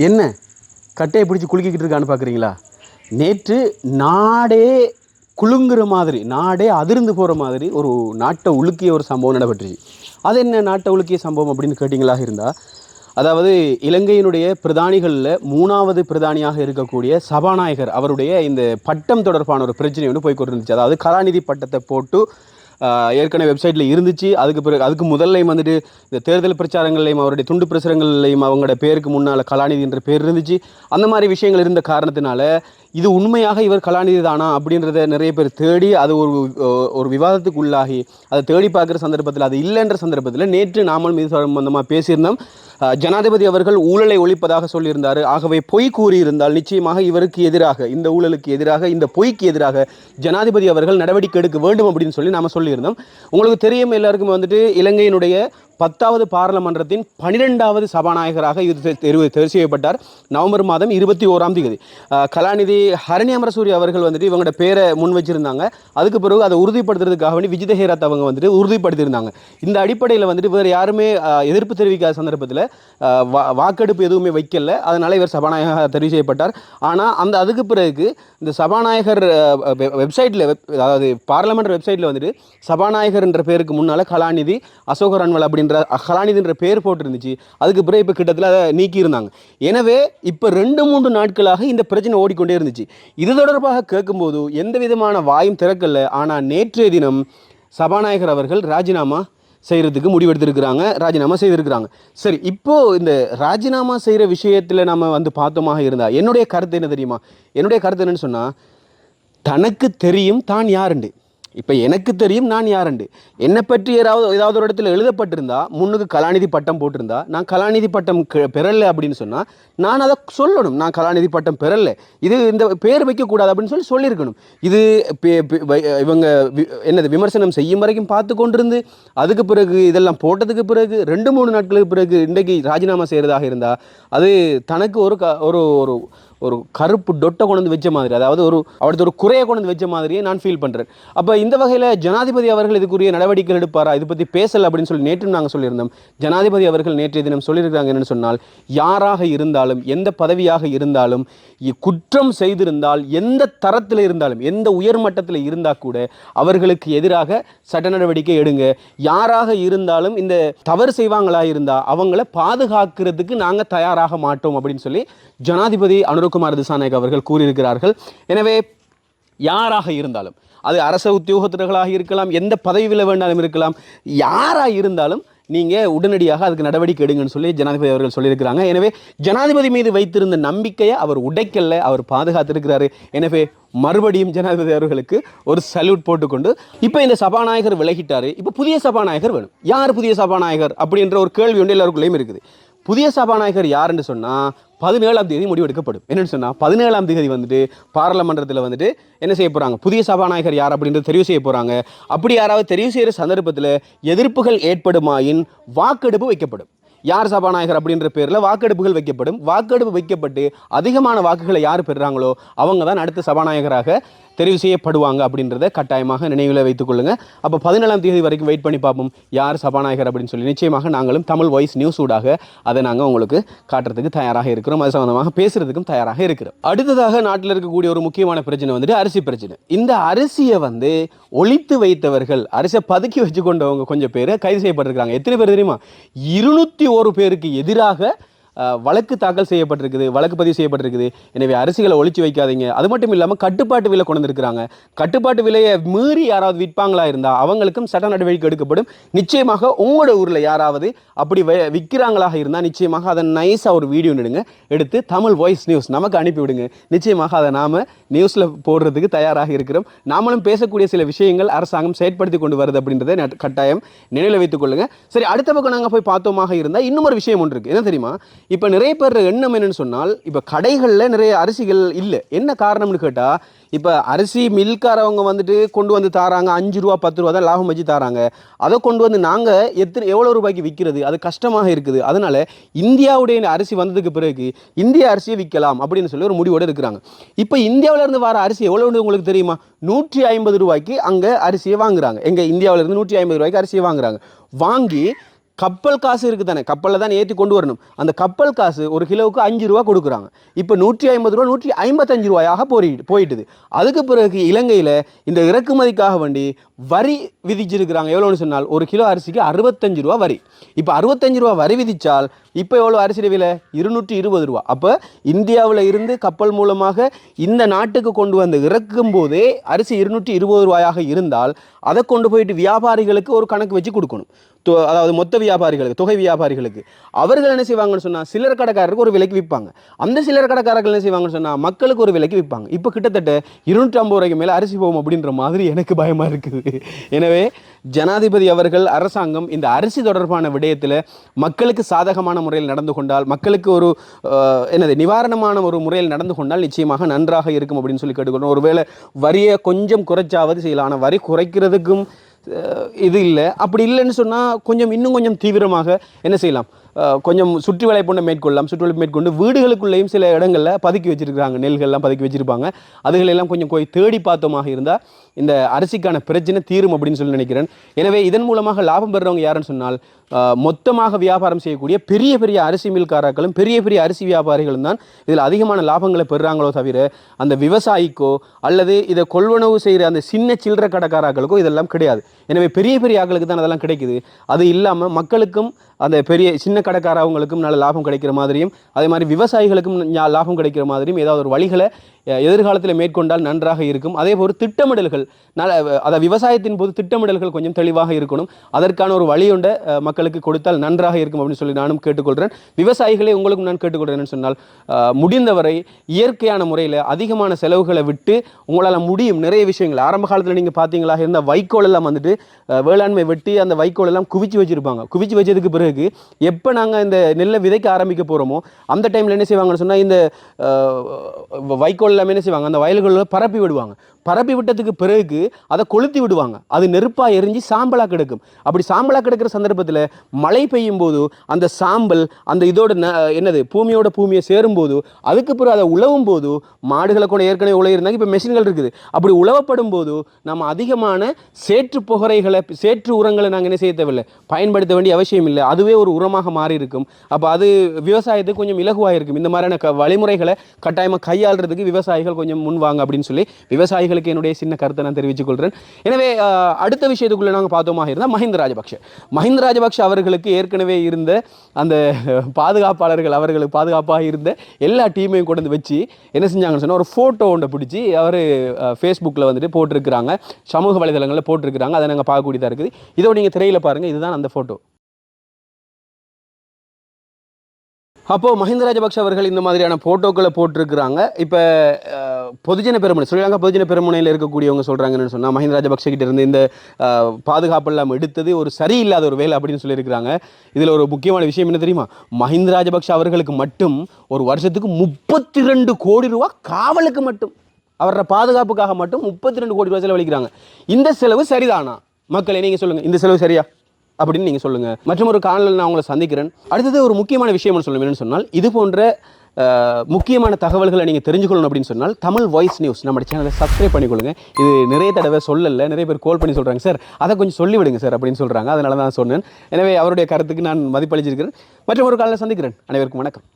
என்ன? கட்டையை பிடிச்சி குலுக்கிக்கிட்டு இருக்கான்னு பார்க்குறீங்களா நேற்று நாடே குலுங்குற மாதிரி நாடே அதிர்ந்து போகிற மாதிரி ஒரு நாட்டை உலுக்கிய ஒரு சம்பவம் நடைபெற்றுச்சு அது என்ன நாட்டை உலுக்கிய சம்பவம் அப்படின்னு கேட்டிங்களாக இருந்தால் அதாவது இலங்கையினுடைய பிரதானிகளில் மூணாவது பிரதானியாக இருக்கக்கூடிய சபாநாயகர் அவருடைய இந்த பட்டம் தொடர்பான ஒரு பிரச்சனை ஒன்று போய் கொண்டிருந்துச்சு. அதாவது கலாநிதி பட்டத்தை போட்டு ஏற்கனவே வெப்சைட்டில் இருந்துச்சு. அதுக்கு பிறகு அதுக்கு முதல்லையும் வந்துட்டு இந்த தேர்தல் பிரச்சாரங்கள்லையும் அவருடைய துண்டு பிரசுரங்கள்லையும் அவங்களோட பேருக்கு முன்னால் கலாநிதி என்ற பேர் இருந்துச்சு. அந்த மாதிரி விஷயங்கள் இருந்த காரணத்தினால இது உண்மையாக இவர் கலாநிதி தானா அப்படின்றத நிறைய பேர் தேடி அது ஒரு ஒரு விவாதத்துக்கு உள்ளாகி அதை தேடி பார்க்குற சந்தர்ப்பத்தில் அது இல்லைன்ற சந்தர்ப்பத்தில் நேற்று நாமல் மீது சம்பந்தமாக பேசியிருந்தோம். ஜனாதிபதி அவர்கள் ஊழலை ஒழிப்பதாக சொல்லியிருந்தார். ஆகவே பொய் கூறியிருந்தால் நிச்சயமாக இவருக்கு எதிராக இந்த ஊழலுக்கு எதிராக இந்த பொய்க்கு எதிராக ஜனாதிபதி அவர்கள் நடவடிக்கை எடுக்க வேண்டும் அப்படின்னு சொல்லி நாம் சொல்லியிருந்தோம். உங்களுக்கு தெரியும் எல்லாருக்கும் வந்துட்டு இலங்கையினுடைய பத்தாவது பாராளுமன்றத்தின் பனிரெண்டாவது சபாநாயகராக இவர் தெரிவு தெரிவு செய்யப்பட்டார். நவம்பர் மாதம் இருபத்தி ஓராம் தேதி. கலாநிதி ஹரணி அமரசூரி அவர்கள் வந்துட்டு இவங்களோட பேரை முன் வச்சிருந்தாங்க. அதுக்கு பிறகு அதை உறுதிப்படுத்துறதுக்காக வேண்டி விஜித ஹேராத் அவங்க வந்துட்டு உறுதிப்படுத்தியிருந்தாங்க. இந்த அடிப்படையில் வந்துட்டு வேறு யாருமே எதிர்ப்பு தெரிவிக்காத சந்தர்ப்பத்தில் வா- வாக்கெடுப்பு எதுவுமே வைக்கல. அதனால் இவர் சபாநாயகராக தெரிவு செய்யப்பட்டார். ஆனால் அந்த அதுக்கு பிறகு இந்த சபாநாயகர் வெப்சைட்டில் அதாவது பார்லமெண்ட் வெப்சைட்டில் வந்துட்டு சபாநாயகர் என்ற பேருக்கு முன்னால் கலாநிதி அசோகர் அன்வல் அப்படின்ற அஹலானிதுன்ற பெயர் போட்டிருந்துச்சு. அதுக்கு பிறகு இப்போ கிட்டத்தில் அதை நீக்கியிருந்தாங்க. எனவே இப்போ ரெண்டு மூன்று நாட்களாக இந்த பிரச்சனை ஓடிக்கொண்டே இருந்துச்சு. இது தொடர்பாக கேட்கும்போது எந்த விதமான வாயும் திறக்கல. ஆனால் நேற்றைய தினம் சபாநாயகர் அவர்கள் ராஜினாமா செய்கிறதுக்கு முடிவெடுத்திருக்கிறாங்க. ராஜினாமா செய்திருக்கிறாங்க. சரி இப்போது இந்த ராஜினாமா செய்கிற விஷயத்தில் நம்ம வந்து பார்த்தோமாக இருந்தால் என்னுடைய கருத்து என்ன தெரியுமா? என்னுடைய கருத்து என்னன்னு சொன்னால் தனக்கு தெரியும் தான் யாருண்டு. இப்போ எனக்கு தெரியும் நான் யாருண்டு? என்னை பற்றி ஏதாவது ஏதாவது ஒரு இடத்துல எழுதப்பட்டிருந்தா முன்னுக்கு கலாநிதி பட்டம் போட்டிருந்தா நான் கலாநிதி பட்டம் கெ- பெறல அப்படின்னு சொன்னால் நான் அதை சொல்லணும். நான் கலாநிதி பட்டம் பெறல இது இந்த பேர் வைக்கக்கூடாது அப்படின்னு சொல்லி சொல்லியிருக்கணும். இது பே- இவங்க வி- என்னது விமர்சனம் செய்யும் வரைக்கும் பார்த்து கொண்டிருந்து அதுக்கு பிறகு இதெல்லாம் போட்டதுக்கு பிறகு ரெண்டு மூணு நாட்களுக்கு பிறகு இன்றைக்கு ராஜினாமா செய்கிறதாக இருந்தால் அது தனக்கு ஒரு க ஒரு ஒரு ஒரு கருப்பு டொட்டை கொண்டு வந்து வச்ச மாதிரி அதாவது ஒரு அவரது ஒரு குறையை கொண்டு வந்து வச்ச மாதிரியே நான் ஃபீல் பண்ணுறேன் அப்போ இந்த வகையில் ஜனாதிபதி அவர்கள் இதுக்குரிய நடவடிக்கை எடுப்பாரா? இது பற்றி பேசலை அப்படின்னு சொல்லி நேற்று நாங்கள் சொல்லியிருந்தோம். ஜனாதிபதி அவர்கள் நேற்றைய தினம் சொல்லியிருக்காங்க என்னென்னு சொன்னால் யாராக இருந்தாலும் எந்த பதவியாக இருந்தாலும் குற்றம் செய்திருந்தால் எந்த தரத்தில் இருந்தாலும் எந்த உயர்மட்டத்தில் இருந்தால் கூட அவர்களுக்கு எதிராக சட்ட நடவடிக்கை எடுங்க. யாராக இருந்தாலும் இந்த தவறு செய்வாங்களா இருந்தால் அவங்கள பாதுகாக்கிறதுக்கு நாங்கள் தயாராக மாட்டோம் அப்படின்னு சொல்லி ஜனாதிபதி அனுரகுமார் திசாநாயக் அவர்கள் கூறியிருக்கிறார்கள். எனவே யாராக இருந்தாலும் அது அரச உத்தியோகத்தர்களாக இருக்கலாம் எந்த பதவியில் வேண்டாலும் இருக்கலாம் யாராக இருந்தாலும் நீங்கள் உடனடியாக அதுக்கு நடவடிக்கை எடுங்கன்னு சொல்லி ஜனாதிபதி அவர்கள் சொல்லியிருக்கிறாங்க. எனவே ஜனாதிபதி மீது வைத்திருந்த நம்பிக்கையை அவர் உடைக்கல அவர் பாதுகாத்திருக்கிறாரு. எனவே மறுபடியும் ஜனாதிபதி அவர்களுக்கு ஒரு சல்யூட் போட்டுக்கொண்டு இப்போ இந்த சபாநாயகர் விலகிட்டாரு இப்போ புதிய சபாநாயகர் வேணும். யார் புதிய சபாநாயகர் அப்படின்ற ஒரு கேள்வி ஒன்று எல்லாருக்குள்ளேயும் இருக்குது. புதிய சபாநாயகர் யாருன்னு சொன்னால் பதினேழாம் தேதி முடிவெடுக்கப்படும். என்னென்னு சொன்னால் பதினேழாம் தேதி வந்துட்டு பாராளுமன்றத்தில் வந்துட்டு என்ன செய்ய போகிறாங்க புதிய சபாநாயகர் யார் அப்படின்றது தெரிவு செய்ய போகிறாங்க அப்படி யாராவது தெரிவு செய்கிற சந்தர்ப்பத்தில் எதிர்ப்புகள் ஏற்படுமாயின் வாக்கெடுப்பு வைக்கப்படும். யார் சபாநாயகர் அப்படின்ற பேரில் வாக்கெடுப்புகள் வைக்கப்படும். வாக்கெடுப்பு வைக்கப்பட்டு அதிகமான வாக்குகளை யார் பெறுறாங்களோ அவங்க தான் அடுத்த சபாநாயகராக தெரிவு செய்யப்படுவாங்க அப்படின்றத கட்டாயமாக நினைவில் வைத்துக் கொள்ளுங்க. அப்போ பதினேழாம் தேதி வரைக்கும் வெயிட் பண்ணி பார்ப்போம். யார் சபாநாயகர் அப்படின்னு சொல்லி. நிச்சயமாக நாங்களும் தமிழ் வாய்ஸ் நியூஸ் ஊடாக அதை நாங்கள் உங்களுக்கு காட்டுறதுக்கு தயாராக இருக்கிறோம். அது சம்பந்தமாக பேசுறதுக்கும் தயாராக இருக்கிறோம். அடுத்ததாக நாட்டில் இருக்கக்கூடிய ஒரு முக்கியமான பிரச்சனை வந்துட்டு அரிசி பிரச்சனை. இந்த அரிசியை வந்து ஒழித்து வைத்தவர்கள் அரிசியை பதுக்கி வச்சு கொண்டவங்க கொஞ்சம் பேர் கைது செய்யப்பட்டிருக்காங்க எத்தனை பேர் தெரியுமா? இருநூத்தி ஒரு பேருக்கு எதிராக வழக்கு தாக்கல் செய்யப்பட்டிருக்குது வழக்கு பதிவு செய்யப்பட்டிருக்குது. எனவே அரிசிகளை ஒழிச்சு வைக்காதீங்க. அது மட்டும் இல்லாமல் கட்டுப்பாட்டு விலை கொண்டு வந்திருக்கிறாங்க. கட்டுப்பாட்டு விலையை மீறி யாராவது விற்பாங்களா இருந்தால் அவங்களுக்கும் சட்ட நடவடிக்கை எடுக்கப்படும். நிச்சயமாக உங்களோட ஊரில் யாராவது அப்படி விற்கிறாங்களாக இருந்தால் நிச்சயமாக அதை நைஸாக ஒரு வீடியோ எடுங்க எடுத்து தமிழ் வாய்ஸ் நியூஸ் நமக்கு அனுப்பி விடுங்க. நிச்சயமாக அதை நாம் நியூஸில் போடுறதுக்கு தயாராக இருக்கிறோம். நாமளும் பேசக்கூடிய சில விஷயங்கள் அரசாங்கம் செயற்படுத்தி கொண்டு வருது அப்படின்றத கட்டாயம் நினைவில் வைத்துக் கொள்ளுங்க. சரி அடுத்த பக்கம் நாங்கள் போய் பார்த்தோமாக இருந்தால் இன்னும் ஒரு விஷயம் ஒன்று இருக்குது என்ன தெரியுமா? இப்போ நிறைய பேர் எண்ணம் என்னென்னு சொன்னால் இப்போ கடைகளில் நிறைய அரிசிகள் இல்லை. என்ன காரணம்னு கேட்டால் இப்போ அரிசி மில்காரவங்க வந்துட்டு கொண்டு வந்து தாராங்க அஞ்சு ரூபா பத்து ரூபா தான் லாபம் வச்சு தாராங்க. அதை கொண்டு வந்து நாங்கள் எத்தனை எவ்வளோ ரூபாய்க்கு விற்கிறது அது கஷ்டமாக இருக்குது. அதனால் இந்தியாவுடைய அரிசி வந்ததுக்கு பிறகு இந்திய அரிசியை விற்கலாம் அப்படின்னு சொல்லி ஒரு முடிவோடு இருக்கிறாங்க. இப்போ இந்தியாவிலேருந்து வர அரிசி எவ்வளோன்னு உங்களுக்கு தெரியுமா? நூற்றி ஐம்பது ரூபாய்க்கு அங்கே அரிசியை வாங்குறாங்க. எங்கள் இந்தியாவிலேருந்து நூற்றி ஐம்பது ரூபாய்க்கு அரிசியை வாங்குறாங்க. வாங்கி கப்பல் காசு இருக்குது தானே கப்பலில் தான் ஏற்றி கொண்டு வரணும். அந்த கப்பல் காசு ஒரு கிலோவுக்கு அஞ்சு ரூபா கொடுக்குறாங்க. இப்போ நூற்றி ஐம்பது ரூபா நூற்றி ஐம்பத்தஞ்சு ரூபாயாக போயிட்டு போயிட்டுது. அதுக்கு பிறகு இலங்கையில் இந்த இறக்குமதிக்காக வேண்டி வரி விதிச்சிருக்கிறாங்க. எவ்வளோன்னு சொன்னால் ஒரு கிலோ அரிசிக்கு அறுபத்தஞ்சு ரூபா வரி. இப்போ அறுபத்தஞ்சு ரூபா வரி விதித்தால் இப்போ எவ்வளோ அரிசி விலை? இருநூற்றி இருபது ரூபா. அப்போ இந்தியாவில் இருந்து கப்பல் மூலமாக இந்த நாட்டுக்கு கொண்டு வந்து இறக்கும் போதே அரிசி இருநூற்றி இருபது ரூபாயாக இருந்தால் அதை கொண்டு போயிட்டு வியாபாரிகளுக்கு ஒரு கணக்கு வச்சு கொடுக்கணும். தொ- அதாவது மொத்த வியாபாரிகளுக்கு தொகை வியாபாரிகளுக்கு. அவர்கள் என்ன செய்வாங்கன்னு சொன்னால் சில்லற கடைக்காரருக்கு ஒரு விலைக்கு விற்பாங்க. அந்த சில்லற கடைக்காரர்கள் என்ன செய்வாங்கன்னு சொன்னால் மக்களுக்கு ஒரு விலைக்கு விற்பாங்க. இப்போ கிட்டத்தட்ட இருநூற்றி ஐம்பது ரூபாய்க்கு மேலே அரிசி போகும் அப்படின்ற மாதிரி எனக்கு பயமாக இருக்குது. எனவே ஜனாதிபதி அவர்கள் அரசாங்கம் இந்த அரிசி தொடர்பான விடயத்தில் மக்களுக்கு சாதகமான முறையில் நடந்து கொண்டால் மக்களுக்கு ஒரு என்னது நிவாரணமான ஒரு முறையில் நடந்து கொண்டால் நிச்சயமாக நன்றாக இருக்கும் அப்படின்னு சொல்லி கேட்டுக்கொள்கிறோம் ஒருவேளை வரியை கொஞ்சம் குறைச்சாவது செய்யலாம். ஆனால் வரி குறைக்கிறதுக்கும் இது இல்லை. அப்படி இல்லைன்னு சொன்னால் கொஞ்சம் இன்னும் கொஞ்சம் தீவிரமாக என்ன செய்யலாம்? கொஞ்சம் சுற்றி வளைப்பொண்டை மேற்கொள்ளலாம். சுற்றி வளைப்பு மேற்கொண்டு வீடுகளுக்குள்ளேயும் சில இடங்களில் பதுக்கி வச்சிருக்காங்க நெல்கள்லாம் பதுக்கி வச்சிருப்பாங்க. அதுகளெல்லாம் கொஞ்சம் போய் தேடி பார்த்தோமாக இருந்தால் இந்த அரிசிக்கான பிரச்சனை தீரும் அப்படின்னு சொல்லி நினைக்கிறேன். எனவே இதன் மூலமாக லாபம் பெறுறவங்க யாருன்னு சொன்னால் மொத்தமாக வியாபாரம் செய்யக்கூடிய பெரிய பெரிய அரிசி மில்காரர்களும் பெரிய பெரிய அரிசி வியாபாரிகளும் தான் இதில் அதிகமான லாபங்களை பெறுறாங்களோ தவிர அந்த விவசாயிக்கோ அல்லது இதை கொள்வனவு செய்கிற அந்த சின்ன சில்லற கடைக்காரர்களுக்கோ இதெல்லாம் கிடையாது. எனவே பெரிய பெரிய ஆக்களுக்கு தான் அதெல்லாம் கிடைக்குது. அது இல்லாமல் மக்களுக்கும் அந்த பெரிய சின்ன கடைக்காரவங்களுக்கும் நல்ல லாபம் கிடைக்கிற மாதிரியும் அதே மாதிரி விவசாயிகளுக்கும் லாபம் கிடைக்கிற மாதிரியும் ஏதாவது ஒரு வழிகளை எதிர்காலத்தில் மேற்கொண்டால் நன்றாக இருக்கும். அதே போல் திட்டமிடல்கள் நல்ல அதை விவசாயத்தின் போது திட்டமிடல்கள் கொஞ்சம் தெளிவாக இருக்கணும். அதற்கான ஒரு வழியுண்ட மக்களுக்கு கொடுத்தால் நன்றாக இருக்கும் அப்படின்னு சொல்லி நானும் கேட்டுக்கொள்கிறேன் விவசாயிகளை உங்களுக்கும் நான் கேட்டுக்கொள்கிறேன்னு சொன்னால் முடிந்தவரை இயற்கையான முறையில் அதிகமான செலவுகளை விட்டு உங்களால் முடியும். நிறைய விஷயங்கள். ஆரம்ப காலத்தில் நீங்கள் பார்த்தீங்களா இருந்த வைக்கோல் எல்லாம் வந்துட்டு வேளாண்மை வெட்டி அந்த வைக்கோல் எல்லாம் குவிச்சு வச்சிருப்பாங்க. குவிச்சு வச்சதுக்கு பிறகு எப்போ நாங்கள் இந்த நெல்லை விதைக்க ஆரம்பிக்க போகிறோமோ அந்த டைமில் என்ன செய்வாங்கன்னு சொன்னால் இந்த வைக்கோல் எல்லாமே என்ன செய்வாங்க? அந்த வயல்களில் பரப்பி விடுவாங்க. பரப்பி விட்டதுக்கு பிறகு அதை கொளுத்தி விடுவாங்க. அது நெருப்பாக எரிஞ்சு சாம்பலாக கிடக்கும். அப்படி சாம்பலாக கிடக்கிற சந்தர்ப்பத்தில் மழை பெய்யும் போது அந்த சாம்பல் அந்த இதோட ந- என்னது பூமியோட பூமியை சேரும்போது அதுக்கு பிறகு அதை உழவும் போது மாடுகளை கூட ஏற்கனவே உழையிருந்தாங்க இப்போ மெஷின்கள் இருக்குது. அப்படி உழவப்படும் போது நம்ம அதிகமான சேற்று புகரைகளை சேற்று உரங்களை நாங்கள் என்ன செய்ய தேவையில்லை. பயன்படுத்த வேண்டிய அவசியம் இல்லை. அதுவே ஒரு உரமாக மாறி இருக்கும் அப்போ அது விவசாயத்துக்கு கொஞ்சம் இலகுவாக இருக்கும் இந்த மாதிரியான க வழிமுறைகளை கட்டாயமாக கையாளுறதுக்கு விவசாயிகள் கொஞ்சம் முன் வாங்க அப்படின்னு சொல்லி விவசாயிகளுக்கு என்னுடைய சின்ன கருத்தை நான் தெரிவித்துக் கொள்கிறேன் எனவே அடுத்த விஷயத்துக்குள்ளே நாங்கள் பார்த்தோமாக இருந்தால் மஹிந்த ராஜபக்ஷ. மஹிந்த ராஜபக்ஷ அவர்களுக்கு ஏற்கனவே இருந்த அந்த பாதுகாப்பாளர்கள் அவர்களுக்கு பாதுகாப்பாக இருந்த எல்லா டீமையும் கொண்டு வந்து வச்சு என்ன செஞ்சாங்கன்னு சொன்னால் ஒரு ஃபோட்டோ ஒன்றை பிடிச்சி அவர் ஃபேஸ்புக்கில் வந்துட்டு போட்டிருக்கிறாங்க. சமூக வலைதளங்களில் போட்டிருக்கிறாங்க. அதை நாங்கள் பார்க்கக்கூடியதாக இருக்குது. இதோ நீங்கள் திரையில் பாருங்கள் இதுதான் அந்த ஃபோட்டோ அப்போது மஹிந்த ராஜபக்ஷ அவர்கள் இந்த மாதிரியான போட்டோக்களை போட்டிருக்கிறாங்க. இப்போ பொதுஜன பெருமுனை ஸ்ரீலங்கா பொதுஜன பெருமுனையில் இருக்கக்கூடியவங்க சொல்கிறாங்கன்னு சொன்னால் மஹிந்த ராஜபக்ஷ கிட்ட இருந்து இந்த பாதுகாப்பு எல்லாம் எடுத்தது ஒரு சரியில்லாத ஒரு வேலை அப்படின்னு சொல்லியிருக்கிறாங்க. இதில் ஒரு முக்கியமான விஷயம் என்ன தெரியுமா? மஹிந்த ராஜபக்ஷ அவர்களுக்கு மட்டும் ஒரு வருஷத்துக்கு முப்பத்தி ரெண்டு கோடி ரூபா காவலுக்கு மட்டும் அவரோட பாதுகாப்புக்காக மட்டும் முப்பத்தி ரெண்டு கோடி ரூபா செலவழிக்கிறாங்க. இந்த செலவு சரிதானா? மக்களை நீங்கள் சொல்லுங்கள் இந்த செலவு சரியா? அப்படின்னு நீங்கள் சொல்லுங்கள் மற்றும் ஒரு காலில் நான் உங்களை சந்திக்கிறேன். அடுத்தது ஒரு முக்கியமான விஷயம் சொல்ல வேணும்னு சொன்னால் இது போன்ற முக்கியமான தகவல்களை நீங்கள் தெரிஞ்சுக்கொள்ளணும் அப்படின்னு சொன்னால் தமிழ் வாய்ஸ் நியூஸ் நம்ம சேனலை சப்ஸ்கிரைப் பண்ணிக்கொள்ளுங்க. இது நிறைய தடவை சொல்லலை நிறைய பேர் கால் பண்ணி சொல்கிறாங்க சார் அதை கொஞ்சம் சொல்லிவிடுங்க சார் அப்படின்னு சொல்கிறாங்க அதனால தான் சொன்னேன். எனவே அவருடைய கருத்துக்கு நான் மதிப்பளிச்சிருக்கிறேன். மற்றும் ஒரு காலையில் சந்திக்கிறேன். அனைவருக்கும் வணக்கம்.